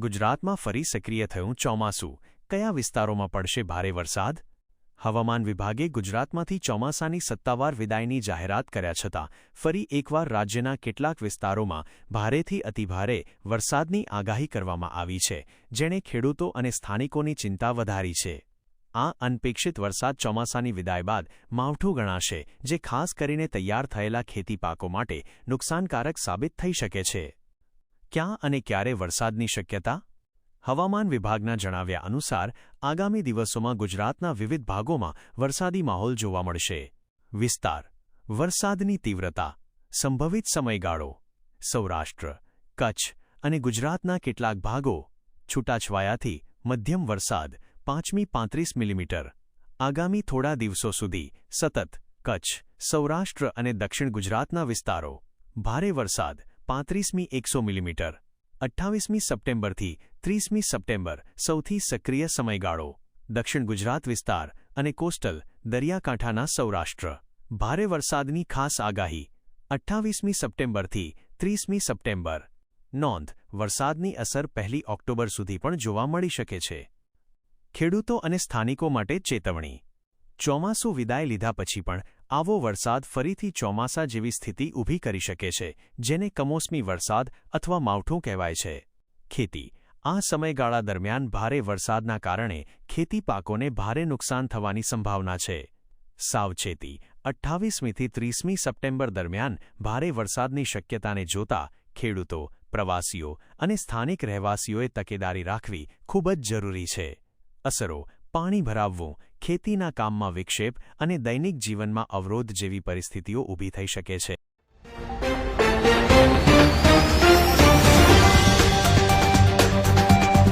ગુજરાતમાં ફરી સક્રિય થયું ચોમાસું. કયા વિસ્તારોમાં પડશે ભારે વરસાદ? હવામાન વિભાગે ગુજરાતમાંથી ચોમાસાની સત્તાવાર વિદાયની જાહેરાત કર્યા છતાં, ફરી એકવાર રાજ્યના કેટલાક વિસ્તારોમાં ભારેથી અતિભારે વરસાદની આગાહી કરવામાં આવી છે, જેણે ખેડૂતો અને સ્થાનિકોની ચિંતા વધારી છે. આ અનપેક્ષિત વરસાદ ચોમાસાની વિદાય બાદ માવઠું ગણાશે, જે ખાસ કરીને તૈયાર થયેલા ખેતી પાકો માટે નુકસાનકારક સાબિત થઈ શકે છે. ક્યાં અને ક્યારે વરસાદની શક્યતા? હવામાન વિભાગના જણાવ્યા અનુસાર, આગામી દિવસોમાં ગુજરાતના વિવિધ ભાગોમાં વરસાદી માહોલ જોવા મળશે. વિસ્તાર. વરસાદની તીવ્રતા. સંભવિત સમયગાળો. સૌરાષ્ટ્ર. કચ્છ અને ગુજરાતના કેટલાક ભાગો. છૂટાછવાયાથી મધ્યમ વરસાદ પાંચમી પાંત્રીસ મિલીમીટર. આગામી થોડા દિવસો સુધી સતત કચ્છ, સૌરાષ્ટ્ર અને દક્ષિણ ગુજરાતના વિસ્તારો. ભારે વરસાદ. પાંત્રીસમી એકસો મિલીમીટર, અઠ્ઠાવીસમી સપ્ટેમ્બરથી ત્રીસમી સપ્ટેમ્બર સૌથી સક્રિય સમયગાળો, દક્ષિણ ગુજરાત વિસ્તાર અને કોસ્ટલ દરિયાકાંઠાના સૌરાષ્ટ્ર. ભારે વરસાદની ખાસ આગાહી, અઠ્ઠાવીસમી સપ્ટેમ્બરથી ત્રીસમી સપ્ટેમ્બર. નોંધ, વરસાદની અસર પહેલી ઓક્ટોબર સુધી પણ જોવા મળી શકે છે. ખેડૂતો અને સ્થાનિકો માટે ચેતવણી. ચોમાસું વિદાય લીધા પછી પણ આવો વરસાદ ફરીથી ચોમાસા જેવી સ્થિતિ ઊભી કરી શકે છે, જેને કમોસમી વરસાદ અથવા માવઠું કહેવાય છે. ખેતી. આ સમયગાળા દરમિયાન ભારે વરસાદના કારણે ખેતી પાકોને ભારે નુકસાન થવાની સંભાવના છે. સાવચેતી અઠ્ઠાવીસમીથી ત્રીસમી સપ્ટેમ્બર દરમિયાન ભારે વરસાદની શક્યતાને જોતા ખેડૂતો, પ્રવાસીઓ અને સ્થાનિક રહેવાસીઓએ તકેદારી રાખવી ખૂબ જ જરૂરી છે. અસરો. પાણી ભરાવવું, ખેતીના કામમાં વિક્ષેપ અને દૈનિક જીવનમાં અવરોધ જેવી પરિસ્થિતિઓ ઊભી થઈ શકે છે.